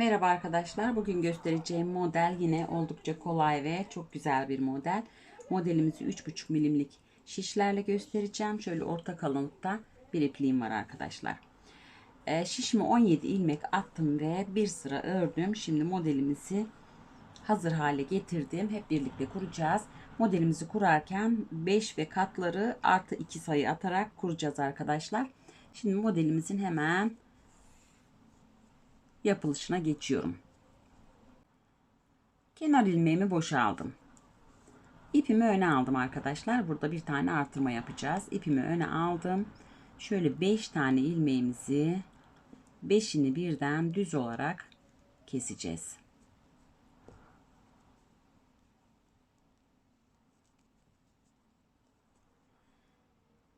Merhaba arkadaşlar. Bugün göstereceğim model yine oldukça kolay ve çok güzel bir model. Modelimizi 3,5 milimlik şişlerle göstereceğim. Şöyle orta kalınlıkta bir ipliğim var arkadaşlar. Ee, şişime 17 ilmek attım ve bir sıra ördüm. Şimdi modelimizi hazır hale getirdim. Hep birlikte kuracağız. Modelimizi kurarken 5 ve katları artı 2 sayı atarak kuracağız arkadaşlar. Şimdi modelimizin hemen yapılışına geçiyorum. Kenar ilmeğimi boşaldım. İpimi öne aldım arkadaşlar. Burada bir tane artırma yapacağız. İpimi öne aldım. Şöyle 5 tane ilmeğimizi 5'ini birden düz olarak keseceğiz.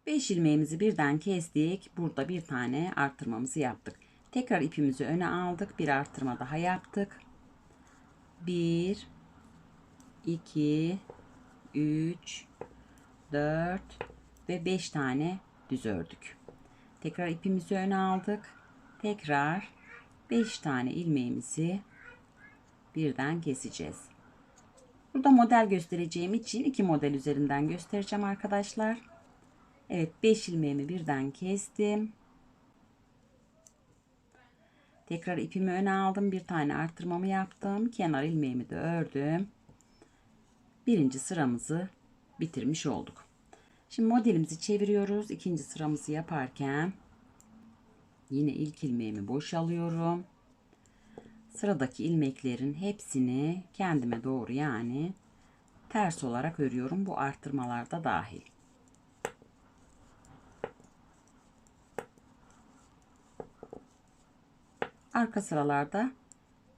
Beş ilmeğimizi birden kestik. Burada bir tane artırmamızı yaptık. Tekrar ipimizi öne aldık. Bir artırma daha yaptık. 1 2 3 4 ve 5 tane düz ördük. Tekrar ipimizi öne aldık. Tekrar 5 tane ilmeğimizi birden keseceğiz. Burada model göstereceğim için iki model üzerinden göstereceğim arkadaşlar. Evet 5 ilmeğimi birden kestim. Tekrar ipimi öne aldım. Bir tane arttırmamı yaptım. Kenar ilmeğimi de ördüm. Birinci sıramızı bitirmiş olduk. Şimdi modelimizi çeviriyoruz. İkinci sıramızı yaparken yine ilk ilmeğimi boşalıyorum. Sıradaki ilmeklerin hepsini kendime doğru yani ters olarak örüyorum. Bu arttırmalar da dahil. Arka sıralarda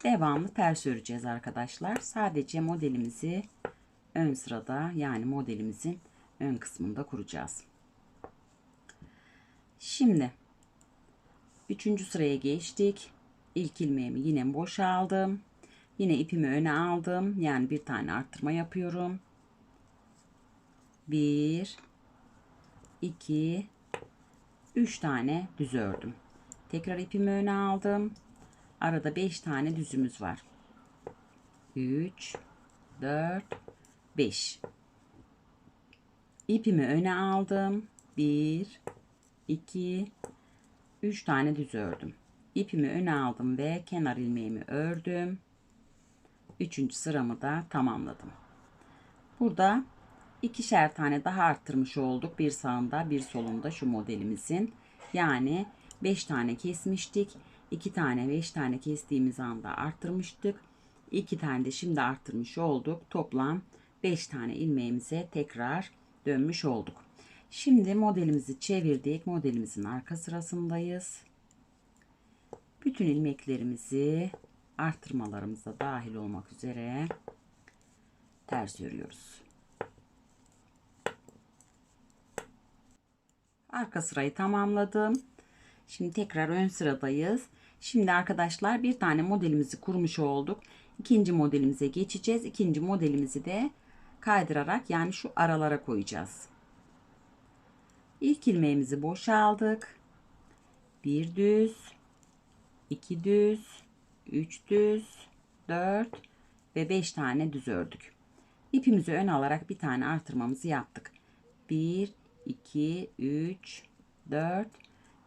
devamlı ters öreceğiz arkadaşlar. Sadece modelimizi ön sırada yani modelimizin ön kısmında kuracağız. Şimdi üçüncü sıraya geçtik. İlk ilmeğimi yine boşaldım. Yine ipimi öne aldım. Yani bir tane arttırma yapıyorum. Bir, iki, üç tane düz ördüm. Tekrar ipimi öne aldım. Arada 5 tane düzümüz var. 3 4 5 İpimi öne aldım. 1 2 3 tane düz ördüm. İpimi öne aldım ve kenar ilmeğimi ördüm. Üçüncü sıramı da tamamladım. Burada ikişer tane daha arttırmış olduk. Bir sağında bir solunda şu modelimizin. Yani 5 tane kesmiştik. 2 tane 5 tane kestiğimiz anda arttırmıştık. 2 tane de şimdi arttırmış olduk. Toplam 5 tane ilmeğimize tekrar dönmüş olduk. Şimdi modelimizi çevirdik. Modelimizin arka sırasındayız. Bütün ilmeklerimizi arttırmalarımıza dahil olmak üzere ters örüyoruz. Arka sırayı tamamladım. Şimdi tekrar ön sıradayız. Şimdi arkadaşlar bir tane modelimizi kurmuş olduk. İkinci modelimize geçeceğiz. İkinci modelimizi de kaydırarak yani şu aralara koyacağız. İlk ilmeğimizi boşaldık. Bir düz, iki düz, üç düz, dört ve beş tane düz ördük. İpimizi ön alarak bir tane artırmamızı yaptık. Bir, iki, üç, dört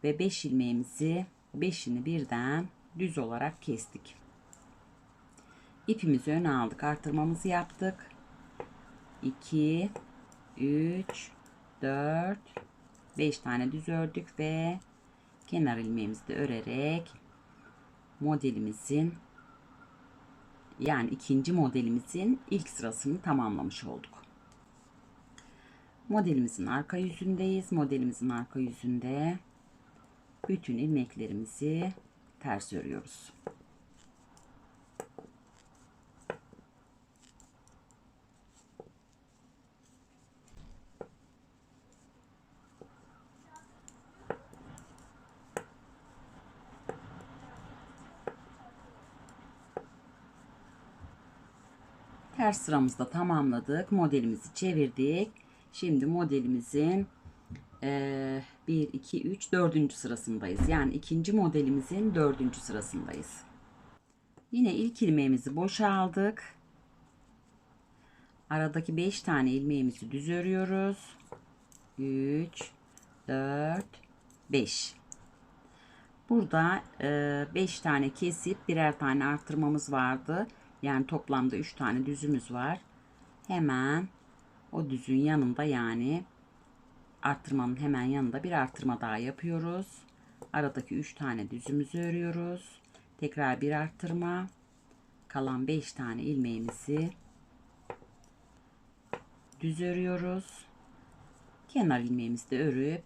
ve 5 ilmeğimizi 5'ini birden düz olarak kestik. İpimizi öne aldık. Artırmamızı yaptık. 2 3 4 5 tane düz ördük ve kenar ilmeğimizi de örerek modelimizin yani ikinci modelimizin ilk sırasını tamamlamış olduk. Modelimizin arka yüzündeyiz. Modelimizin arka yüzünde bütün ilmeklerimizi ters örüyoruz. Ters sıramızda tamamladık. Modelimizi çevirdik. Şimdi modelimizin 1, 2, 3, 4. sırasındayız. Yani ikinci modelimizin 4. sırasındayız. Yine ilk ilmeğimizi boşaldık. Aradaki 5 tane ilmeğimizi düz örüyoruz. 3 4 5 Burada 5 e, tane kesip birer tane arttırmamız vardı. Yani toplamda 3 tane düzümüz var. Hemen o düzün yanında yani arttırmanın hemen yanında bir arttırma daha yapıyoruz. Aradaki 3 tane düzümüzü örüyoruz. Tekrar bir arttırma. Kalan 5 tane ilmeğimizi düz örüyoruz. Kenar ilmeğimizi de örüp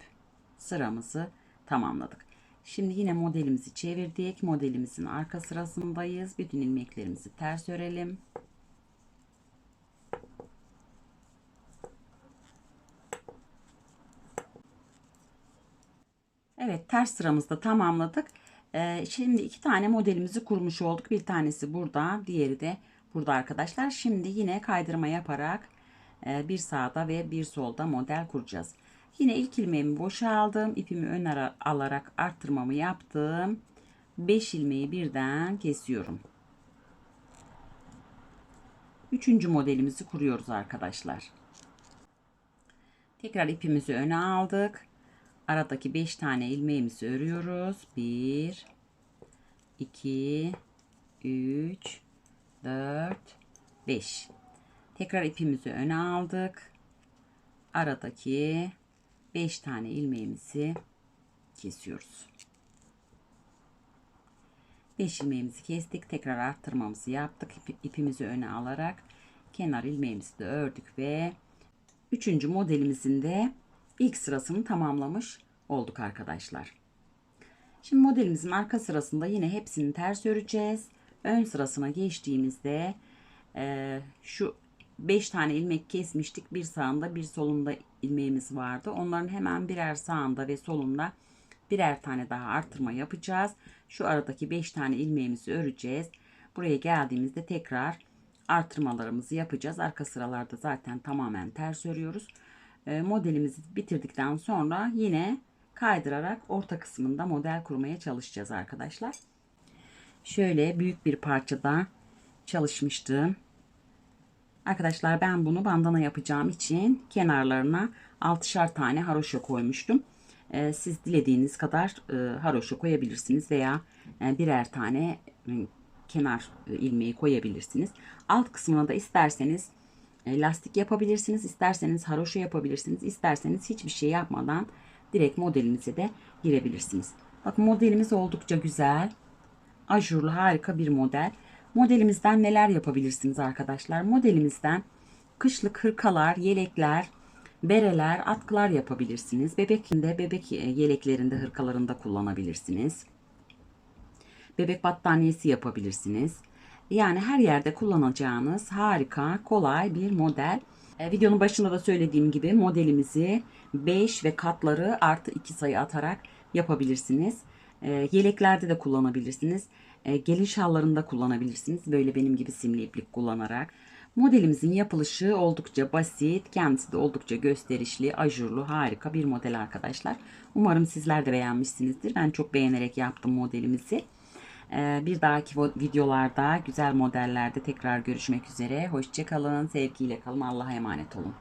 sıramızı tamamladık. Şimdi yine modelimizi çevirdik. Modelimizin arka sırasındayız. Bütün ilmeklerimizi ters örelim. Evet ters sıramızda tamamladık. Ee, şimdi iki tane modelimizi kurmuş olduk. Bir tanesi burada, diğeri de burada arkadaşlar. Şimdi yine kaydırma yaparak e, bir sağda ve bir solda model kuracağız. Yine ilk ilmeğimi boşaldım. ipimi ön ara alarak arttırmamı yaptım. 5 ilmeği birden kesiyorum. Üçüncü modelimizi kuruyoruz arkadaşlar. Tekrar ipimizi öne aldık. Aradaki 5 tane ilmeğimizi örüyoruz. 1 2 3 4 5 Tekrar ipimizi öne aldık. Aradaki 5 tane ilmeğimizi kesiyoruz. 5 ilmeğimizi kestik. Tekrar arttırmamızı yaptık. ipimizi öne alarak kenar ilmeğimizi de ördük ve 3. modelimizin de ilk sırasını tamamlamış olduk arkadaşlar. Şimdi modelimizin arka sırasında yine hepsini ters öreceğiz. Ön sırasına geçtiğimizde e, şu 5 tane ilmek kesmiştik. Bir sağında bir solunda ilmeğimiz vardı. Onların hemen birer sağında ve solunda birer tane daha artırma yapacağız. Şu aradaki 5 tane ilmeğimizi öreceğiz. Buraya geldiğimizde tekrar artırmalarımızı yapacağız. Arka sıralarda zaten tamamen ters örüyoruz. E, modelimizi bitirdikten sonra yine kaydırarak orta kısmında model kurmaya çalışacağız arkadaşlar. Şöyle büyük bir parçada çalışmıştım. Arkadaşlar ben bunu bandana yapacağım için kenarlarına 6'şar tane haroşa koymuştum. Ee, siz dilediğiniz kadar e, haroşa koyabilirsiniz veya e, birer tane e, kenar e, ilmeği koyabilirsiniz. Alt kısmına da isterseniz e, lastik yapabilirsiniz, isterseniz haroşa yapabilirsiniz, isterseniz hiçbir şey yapmadan direkt modelinize de girebilirsiniz. Bakın modelimiz oldukça güzel. Ajurlu harika bir model. Modelimizden neler yapabilirsiniz arkadaşlar? Modelimizden kışlık hırkalar, yelekler, bereler, atkılar yapabilirsiniz. Bebekinde, bebek yeleklerinde, hırkalarında kullanabilirsiniz. Bebek battaniyesi yapabilirsiniz. Yani her yerde kullanacağınız harika, kolay bir model. E, videonun başında da söylediğim gibi modelimizi 5 ve katları artı 2 sayı atarak yapabilirsiniz. E, yeleklerde de kullanabilirsiniz. E, gelin şallarında kullanabilirsiniz. Böyle benim gibi simli iplik kullanarak. Modelimizin yapılışı oldukça basit. Kendisi de oldukça gösterişli, ajurlu, harika bir model arkadaşlar. Umarım sizler de beğenmişsinizdir. Ben çok beğenerek yaptım modelimizi. E, bir dahaki videolarda güzel modellerde tekrar görüşmek üzere. Hoşçakalın, sevgiyle kalın, Allah'a emanet olun.